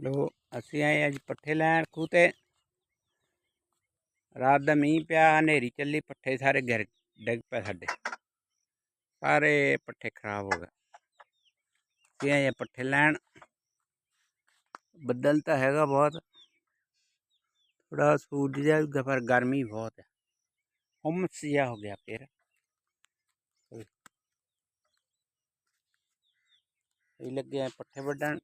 ਲੋ ਅਸੀਂ ਆਏ ਅੱਜ ਪੱਠੇ ਲੈਣ ਖੂਹ ਤੇ ਰਾਤ ਦਾ ਮੀਂਹ ਪਿਆ ਹਨੇਰੀ ਚੱਲੀ ਪੱਠੇ ਸਾਰੇ ਗਿਰ ਡਿੱਗ ਪਏ ਸਾਡੇ ਸਾਰੇ ਪੱਠੇ ਖਰਾਬ ਹੋ ਗਏ ਅਸੀਂ ਆਏ ਪੱਠੇ ਲੈਣ ਬੱਦਲ ਤਾਂ ਹੈਗਾ ਬਹੁਤ ਥੋੜਾ ਸੂਰਜ ਜਿਹਾ ਵੀ ਪਰ ਗਰਮੀ ਬਹੁਤ ਹੈ ਹੁਮਸ ਜਿਹਾ ਹੋ ਗਿਆ ਫਿਰ ਇਹ ਲੱਗੇ ਆ ਪੱਠੇ ਵੱਢਣ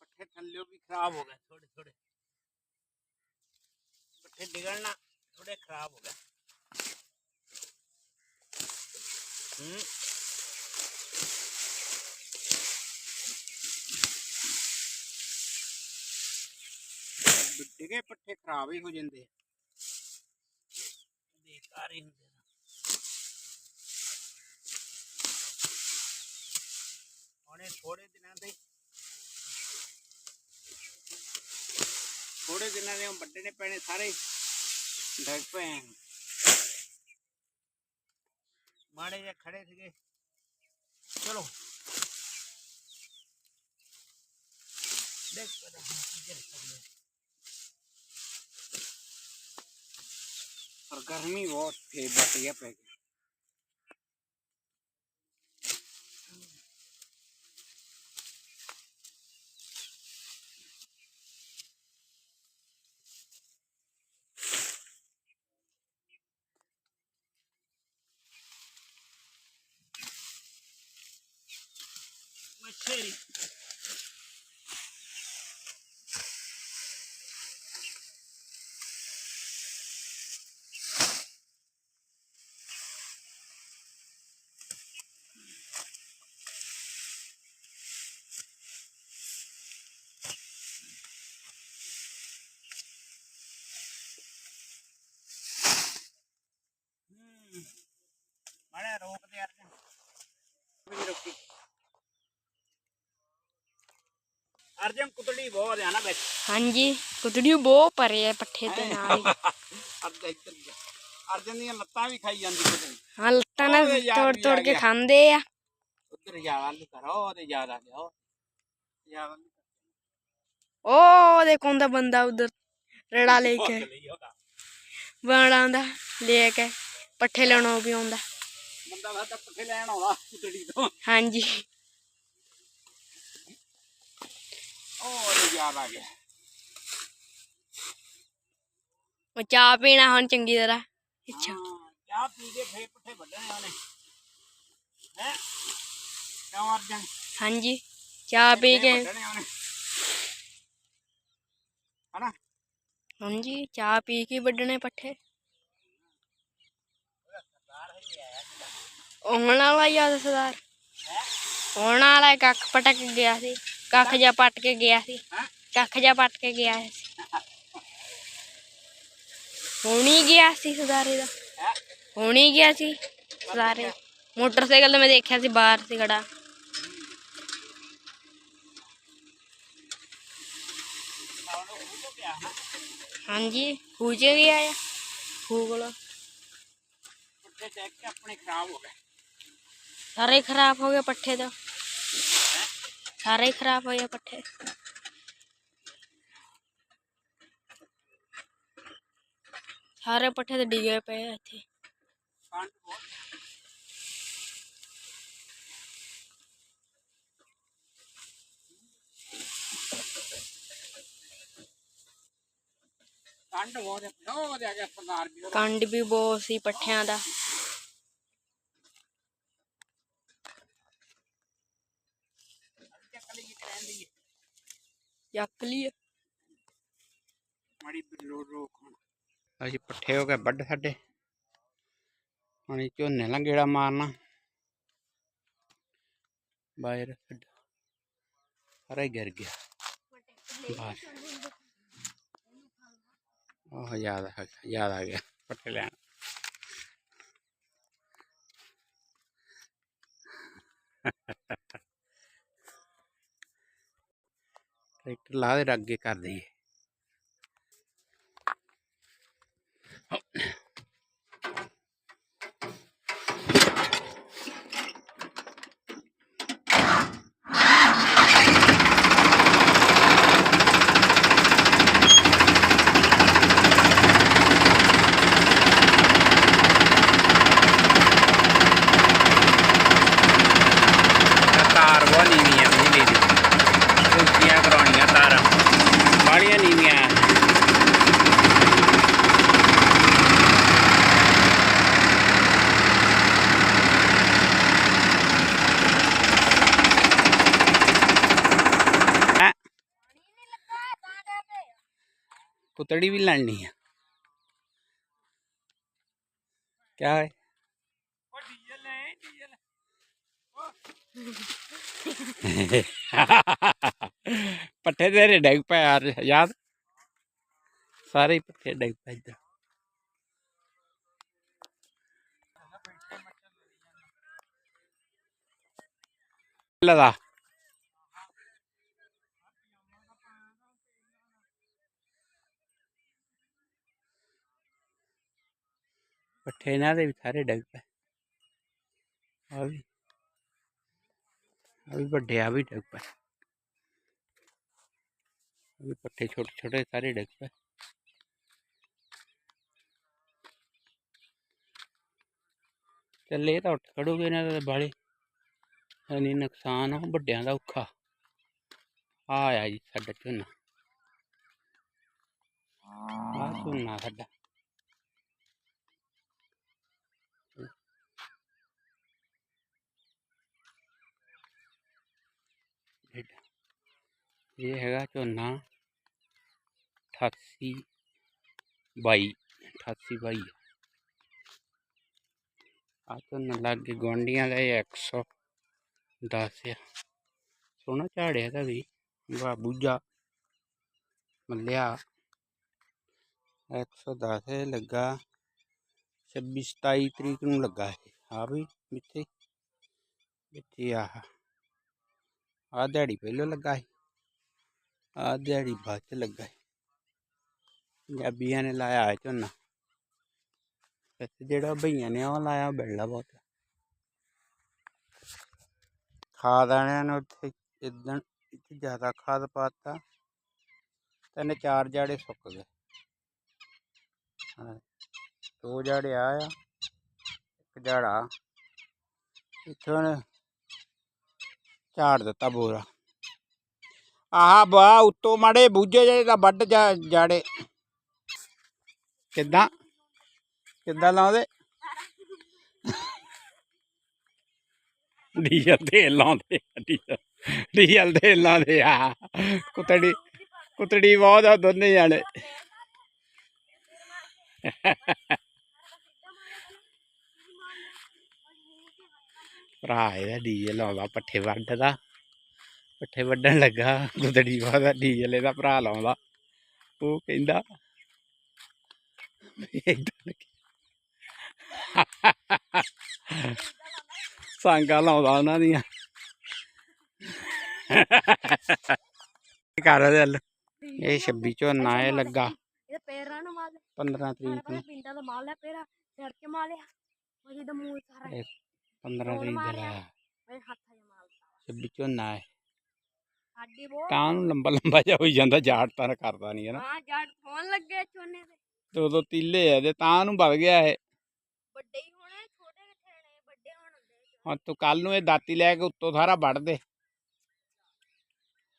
ਪੱਠੇ ਥੱਲੇ ਵੀ ਖਰਾਬ ਹੋ ਗਏ ਥੋੜੇ ਥੋੜੇ ਪੱਠੇ ਡਿਗਣ ਥੋੜੇ ਖਰਾਬ ਹੋ ਗਏ ਹੂੰ। ਡਿਗੇ ਪੱਠੇ ਖਰਾਬ ਹੀ ਹੋ ਜਾਂਦੇ ਬੇਕਾਰ ਹੀ ਹੁੰਦੇ ਨੇ ਥੋੜੇ ਦਿਨਾਂ ਦੇ ਥੋੜੇ ਦਿਨਾਂ ਦੇ ਵੱਢਣੇ ਪੈਣੇ ਸਾਰੇ। ਡੱਗ ਪਏ ਮਾੜੇ ਜਿਹੇ ਖੜੇ ਸੀਗੇ। ਚਲੋ। ਦੇਖ ਪਤਾ ਪਰ ਗਰਮੀ ਬਹੁਤ ਫੇਰ ਬਟ ਗਿਆ ਪੈ ਗਈ சரி ಮಳೆ ರೋಗದ ಯಾರು ਅਰਜਨ ਕੁਤੜੀ ਬਹੁਤ ਆ ਨਾ ਵਿੱਚ। ਹਾਂਜੀ ਕੁਤੜੀ ਬਹੁਤ ਪਰੇ ਆ ਪੱਠੇ ਤੇ ਨਾਲ ਅਰਜਨ ਇੱਧਰ ਗਿਆ ਅਰਜਨ ਦੀਆਂ ਲੱਤਾਂ ਵੀ ਖਾਈ ਜਾਂਦੀ ਕੁਤੜੀ। ਹਾਂ ਲੱਤਾਂ ਨਾਲ ਯਾਰ ਤੋੜ ਤੋੜ ਕੇ। ਖਾਂਦੇ ਆ। ਉਧਰ ਜ਼ਿਆਦਾ ਨਹੀਂ ਕਰੋ ਤੇ ਲਿਆਓ ਜ਼ਿਆਦਾ ਨਹੀਂ ਉਹ ਦੇਖੋ ਉਹਦਾ ਬੰਦਾ ਉਧਰ ਰੜਾ ਲੈ ਕੇ ਬਾਣਾ ਦਾ ਲੈ ਕੇ ਪੱਠੇ ਲੈਣੋਂ ਵੀ ਆਉਂਦਾ। ਬੰਦਾ ਸਾਡਾ ਪੱਠੇ ਲੈਣ ਆਉਂਦਾ ਕੁਤੜੀ ਤੋਂ। ਹਾਂਜੀ। ਉਹ ਜ਼ਿਆਦਾ ਆ ਗਿਆ। ਉਹ ਚਾਹ ਪੀਣਾ ਹੁਣ ਚੰਗੀ ਤਰ੍ਹਾਂ। ਅੱਛਾ। ਚਾਹ ਪੀ ਕੇ ਫੇਰ ਪੱਠੇ ਵੱਢਣੇ ਉਹਨੇ। ਹੈ? ਕਿਉਂ ਅਰਜਨ? ਹਾਂਜੀ ਚਾਹ ਪੀ ਕੇ। ਉਹਨੇ। ਹਨਾ? ਹਾਂਜੀ ਚਾਹ ਪੀ ਕੇ ਵੱਢਣੇ ਪੱਠੇ। ਆਉਣ ਵਾਲਾ ਯਾਦ ਸਰਦਾਰ। ਆਉਣ ਵਾਲਾ ਕੱਖ ਪਟਕ ਗਿਆ ਸੀ। ਕੱਖ ਜਾ ਪੱਟ ਕੇ ਗਿਆ ਸੀ ਹੈਂ? ਕੱਖ ਜਾ ਪੱਟ ਕੇ ਗਿਆ ਸੀ ਹੁਣੀ ਗਿਆ ਸੀ ਸਰਦਾਰੇ ਦਾ ਹੈ ਹੁਣੀ ਗਿਆ ਸੀ ਸਰਦਾਰੇ ਮੋਟਰਸਾਈਕਲ ਤੇ ਮੈਂ ਦੇਖਿਆ ਸੀ ਬਾਹਰ ਸੀ ਖੜਾ ਉਹਨੂੰ ਖੂਹ ਤੋਂ ਪਿਆ ਹਾਂ ਹਾਂਜੀ ਖੂਜੇ ਗਿਆ ਆ ਖੂਗਲ ਪੱਠੇ ਚੈੱਕ ਕੇ ਆਪਣੇ ਖਰਾਬ ਹੋ ਗਏ ਸਾਰੇ ਖਰਾਬ ਹੋ ਗਏ ਪੱਠੇ ਤਾਂ ਸਾਰੇ ਹੀ ਖਰਾਬ ਹੋਏ ਆ ਪੱਠੇ ਸਾਰੇ ਪੱਠੇ ਤੇ ਡਿੱਗੇ ਪਏ ਆ ਇੱਥੇ ਕੰਡ ਬਹੁਤ ਕੰਡ ਬਹੁਤ ਹੈ ਬਹੁਤ ਆ ਗਿਆ ਸਰਦਾਰ ਵੀ ਉਹਦਾ। ਕੰਡ ਵੀ ਬਹੁਤ ਸੀ ਪੱਠਿਆਂ ਦਾ ਚੱਕ ਲਈ ਕਿਤੇ ਰਹਿੰਦੀ ਹੈ ਚੱਕ ਲਈ ਮਾੜੀ ਬਿਲੋ ਰੋਕ ਹੁਣ। ਅਸੀਂ ਪੱਠੇ ਹੋ ਗਏ ਵੱਢ ਸਾਡੇ। ਹੁਣ ਝੋਨੇ ਨਾਲ ਗੇੜਾ ਮਾਰਨਾ। ਬਾਹਰ ਸਾਰਾ ਹੀ ਗਿਰ ਗਿਆ। ਬਾਹਰ। ਉਹ ਯਾਦ ਆ ਗਿਆ ਯਾਦ ਆ ਗਿਆ। ਪੱਠੇ ਲੈਣ ਟਰੈਕਟਰ ਲਾ ਦੇ ਅੱਗੇ ਕਰ ਦਈਏ। ਬਾਲੀਆਂ ਨੀਵੀਆਂ पुतड़ी भी लड़नी है क्या है डीजल है डीजल ਪੱਠੇ ਤੇਰੇ ਡੈਗ ਪਏ ਯਾਰ, ਯਾਦ? ਸਾਰੇ ਹੀ ਪੱਠੇ ਡੈਗ ਪਏ ਇੱਧਰ। ਲਦਾ ਪੱਠੇ ਇਹਨਾਂ ਦੇ ਵੀ ਸਾਰੇ ਡੈਗ ਪਏ। ਆ ਵੀ। ਆ ਵੀ ਵੱਡੇ, ਆ ਵੀ ਡਿੱਗ ਪਏ। ਆ ਵੀ ਪੱਠੇ ਛੋਟੇ ਛੋਟੇ ਸਾਰੇ ਡਿੱਗ ਚੱਲੇ ਤਾਂ ਉੱਠ ਖੜੋਗੇ ਇਹਨਾਂ ਦੇ ਬਾਲੇ ਨਹੀਂ ਨੁਕਸਾਨ ਆ, ਵੱਡਿਆਂ ਦਾ ਔਖਾ। ਆ ਆਇਆ ਜੀ ਸਾਡਾ ਝੋਨਾ। ਆ ਝੋਨਾ ਸਾਡਾ। ਇਹ- ਇਹ ਹੈਗਾ ਝੋਨਾ 88 22 88 22 ਆ। ਝੋਨਾ ਲੱਗ ਕੇ ਗੁਆਂਢੀਆਂ ਦਾ ਇਹ 110 ਆ। ਸੋਹਣਾ ਝਾੜਿਆ ਦਾ ਵੀ ਵਾ ਬੂਝਾ ਮੱਲਿਆ। 110 ਇਹ ਲੱਗਾ 26 27 ਤਰੀਕ ਨੂੰ ਲੱਗਾ ਇਹ ਆ ਵੀ ਮਿੱਥੇ ਮਿੱਥੇ ਆਹ। ਆ ਦਿਹਾੜੀ ਪਹਿਲੋਂ ਲੱਗਾ ਸੀ। ਆ ਦਿਹਾੜੀ ਬਾਅਦ ਚ ਲੱਗਾ ਸੀ। ਪੰਜਾਬੀਆਂ ਨੇ ਲਾਇਆ ਹੈ ਝੋਨਾ। ਇੱਥੇ ਜਿਹੜਾ ਭਈਆਂ ਨੇ ਉਹ ਲਾਇਆ ਬਿੜਲਾ ਬਹੁਤ। ਖਾਦ ਆਣਿਆਂ ਨੇ ਉੱਥੇ ਇਦਣ ਜ਼ਿਆਦਾ ਖਾਦ ਪਾਤਾ। ਤਿੰਨ ਚਾਰ ਜਾੜੇ ਸੁੱਕ ਗਏ। ਦੋ ਜਾੜੇ ਆ, ਇੱਕ ਜਾੜਾ। ਇੱਥੋਂ ਝਾੜ ਦਿੱਤਾ ਬੋਰਾ। ਆਹ ਬਾ ਉੱਤੋਂ ਮਾੜੇ ਬੂਝੇ ਜਿਹੜੇ ਤਾਂ ਵੱਢ ਜਾ ਜਾੜੇ। ਕਿੱਦਾਂ? ਕਿੱਦਾਂ ਲਾਉਂਦੇ? ਡੀਜ਼ਲ ਤੇਲ ਲਾਉਂਦੇ ਆ, ਡੀਜ਼ਲ ਤੇਲ ਲਾਉਂਦੇ ਆ। ਕੁੱਤੜੀ ਕੁੱਤੜੀ ਬਹੁਤ ਆ ਦੋਨੇ ਜਾਣੇ। ਭਰਾ ਇਹਦਾ ਡੀਜ਼ਲ ਲਾਉਂਦਾ ਪੱਠੇ ਵੱਢਦਾ। ਪੱਠੇ ਵੱਢਣ ਲੱਗਾ ਗੁਦੜੀ ਵਾਦਾ ਡੀਜ਼ਲ ਇਹਦਾ ਭਰਾ ਲਾਉਂਦਾ। ਉਹ ਕਹਿੰਦਾ। ਸਾਂਗਾ ਲਾਉਂਦਾ ਉਹਨਾਂ ਦੀਆਂ। ਕਰ ਦੇ ਇਹ 26 ਝੋਨਾ ਇਹ ਲੱਗਾ। ਇਹ ਪੈਰਾਂ ਨੂੰ ਮਾਰ 15 ਤਰੀਕ ਨੂੰ। ਪਿੰਡਾਂ ਦਾ ਮਾਲ ਲਿਆ ਪੇਰਾ ਸਿਰ ਚ ਮਾਰ ਲਿਆ। ਉਹਦੇ ਦਾ ਮੂੰਹ ਸਾਰਾ ਇਹ 15 ਤਰੀਕ ਦਾ ਲਾਇਆ ਮੇਰੇ ਹੱਥਾਂ 'ਚ ਮਾਲ 26 ਝੋਨਾ ਹੈ। ਸਾਡੀ ਬਹੁਤ ਤਾਂ ਨੂੰ ਲੰਬਾ ਲੰਬਾ ਜਿਹਾ ਹੋਈ ਜਾਂਦਾ ਜਾੜ ਤਾਂ ਕਰਦਾ ਨਹੀਂ ਹੈ ਨਾ। ਹਾਂ ਜੜ ਹੋਣ ਲੱਗੇ ਚੋਨੇ ਦੇ ਤੇ ਉਦੋਂ ਤੀਲੇ ਆ ਤੇ ਤਾਂ ਨੂੰ ਵੱਧ ਗਿਆ ਇਹ। ਵੱਡੇ ਹੀ ਹੋਣੇ ਛੋਟੇ ਕਿੱਥੇ ਨੇ ਵੱਡੇ ਹੋਣ ਹੁੰਦੇ ਹੁਣ ਤੂੰ ਕੱਲ ਨੂੰ ਇਹ ਦਾਤੀ ਲੈ ਕੇ ਉੱਤੋਂ ਸਾਰਾ ਵੱਢ ਦੇ।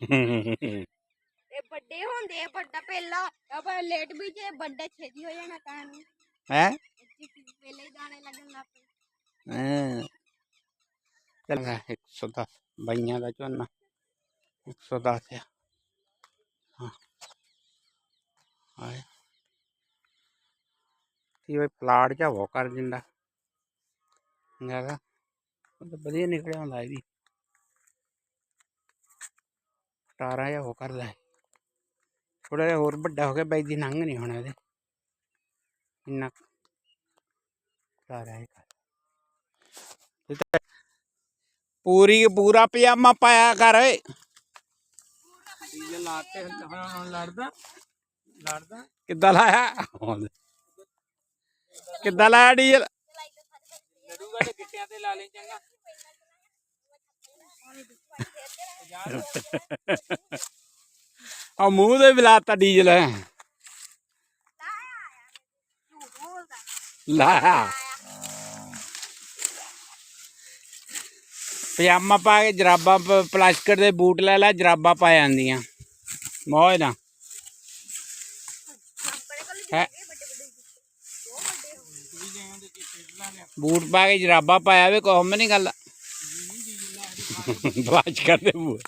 ਇਹ ਵੱਡੇ ਹੁੰਦੇ ਆ ਵੱਡਾ ਪਹਿਲਾ। ਆਪਾਂ ਲੇਟ ਵੀ ਜੇ ਵੱਡੇ ਛੇਤੀ ਹੋ ਜਾਣਾ ਤਾਂ ਨੂੰ ਹੈ? ਪਹਿਲੇ ਹੀ ਦਾਣੇ ਲੱਗਣ ਲੱਗ ਪਏ। ਚੱਲ ਰਿਹਾ 110 ਬਾਈਆਂ ਦਾ ਝੋਨਾ 110 ਆ ਹਾਂ ਆਏ ਕੀ ਉਹ ਪਲਾਟ ਜਾ ਉਹ ਕਰ ਦਿੰਦਾ ਹੈਗਾ ਉਹ ਵਧੀਆ ਨਿਕਲਿਆ ਹੁੰਦਾ ਇਹ ਵੀ ਟਾਰਾ ਜਾ ਉਹ ਕਰਦਾ ਥੋੜਾ ਜਿਹਾ ਹੋਰ ਵੱਡਾ ਹੋ ਗਿਆ ਬਾਈ ਦੀ ਨੰਗ ਨਹੀਂ ਹੋਣਾ ਇਹਦੇ ਇੰਨਾ ਟਾਰਾ ਹੈ ਕਰ ਪੂਰੀ ਪੂਰਾ ਪਜਾਮਾ ਪਾਇਆ ਕਰ ਓਏ। ਡੀਜ਼ਲ ਲਾਤੇ ਹੁਣ ਲੜਦਾ। ਲੜਦਾ। ਕਿੱਦਾਂ ਲਾਇਆ? ਕਿੱਦਾਂ ਲਾਇਆ ਡੀਜ਼ਲ? ਲੜੂਗਾ ਤੇ ਗਿੱਟਿਆਂ ਤੇ ਲਾ ਲਈ ਚੰਗਾ। ਆ ਮੂੰਹ ਦੇ ਬਿਲਾਤਾ ਡੀਜ਼ਲ। ਲਾਇਆ। ਪਜਾਮਾ ਪਾ ਕੇ ਜਰਾਬਾਂ ਪ- ਪਲਾਸਟਿਕ ਦੇ ਬੂਟ ਲੈ ਲੈ, ਜਰਾਬਾਂ ਪਾ ਜਾਂਦੀਆਂ। ਮੌਜ ਨਾ? ਹੈ? ਬੂਟ ਪਾ ਕੇ ਜਰਾਬਾਂ ਪਾਇਆ ਵੇ ਕੋਹਮ ਨਹੀਂ ਗੱਲ। ਪਲਾਸਟਿਕ ਦੇ ਬੂਟ।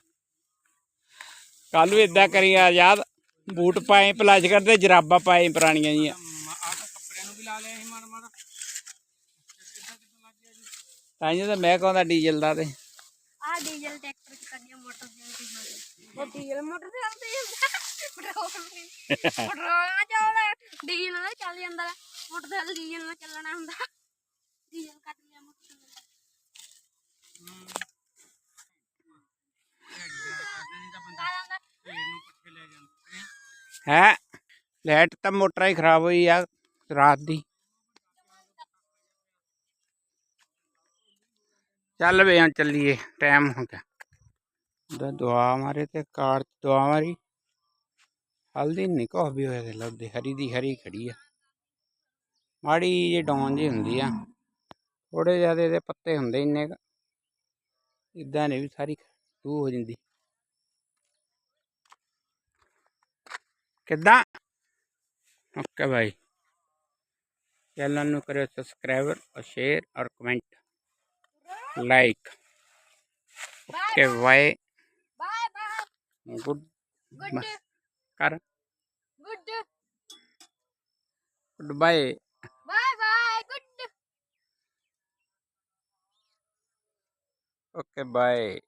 ਕੱਲ ਨੂੰ ਇਦਾਂ ਕਰੀ ਆ, ਯਾਦ। ਬੂਟ ਪਾਏ ਪਲਾਜ ਦੇ ਜਰਾਬਾਂ ਪਾਏ ਪੁਰਾਣੀਆਂ ਜੀਆਂ ਕੱਪੜਿਆਂ ਨੂੰ ਵੀ ਲਾ ਲਿਆ ਸੀ ਮਾੜਾ ਮਾੜਾ ਤਾਂ ਹੀ ਤਾਂ ਮੈਂ ਕਹਿੰਦਾ ਡੀਜ਼ਲ ਦਾ ਤੇ। ਆ ਡੀਜ਼ਲ ਟਰੈਕਟਰ ਚ ਕੱਢਿਆ ਮੋਟਰ ਤੇ। ਉਹ ਡੀਜ਼ਲ ਮੋਟਰ ਤੇ ਚੱਲਦੇ ਪੈਟਰੋਲ ਪੈਟਰੋਲ ਨਾਲ ਚੱਲਦਾ ਡੀਜ਼ਲ ਨਾਲ ਚੱਲ ਜਾਂਦਾ। ਮੋਟਰਸਾਈਕਲ ਡੀਜ਼ਲ ਨਾਲ ਚੱਲਣਾ ਹੁੰਦਾ। ਡੀਜ਼ਲ ਕੱਢ ਲਿਆ ਮੋਟਰ ਹੈ? ਲਾਈਟ ਤਾਂ ਮੋਟਰਾਂ ਹੀ ਖਰਾਬ ਹੋਈ ਆ ਰਾਤ ਦੀ। ਚੱਲ ਵੇ ਹੁਣ ਚੱਲੀਏ ਟਾਈਮ ਹੋ ਗਿਆ। ਦਾ ਦੁਆ ਮਾਰੇ ਤੇ ਕਾਰ ਦੁਆ ਮਾਰੀ। ਹਲਦੀ ਨਹੀਂ ਕੁਛ ਵੀ ਹੋਇਆ ਤੇ ਲੱਭਦੇ ਹਰੀ ਦੀ ਹਰੀ ਖੜੀ ਆ। ਮਾੜੀ ਜਿਹੀ ਡੌਨ ਜੀ ਹੁੰਦੀ ਆ। ਥੋੜੇ ਜ਼ਿਆਦਾ ਇਹਦੇ ਪੱਤੇ ਹੁੰਦੇ ਇੰਨੇ ਕੁ। ਇਦਾਂ ਨਹੀਂ ਵੀ ਸਾਰੀ ਤੂੰ ਹੋ ਜਾਂਦੀ। ਕਿੱਦਾਂ? ਓਕੇ ਭਾਈ ਚੈਨਲ ਨੂੰ ਕਰਿਓ ਸਬਸਕ੍ਰਾਈਬਰ ਔਰ ਸ਼ੇਅਰ ਔਰ comment like okay bye, bye. good goodbye bye. bye. Good okay bye.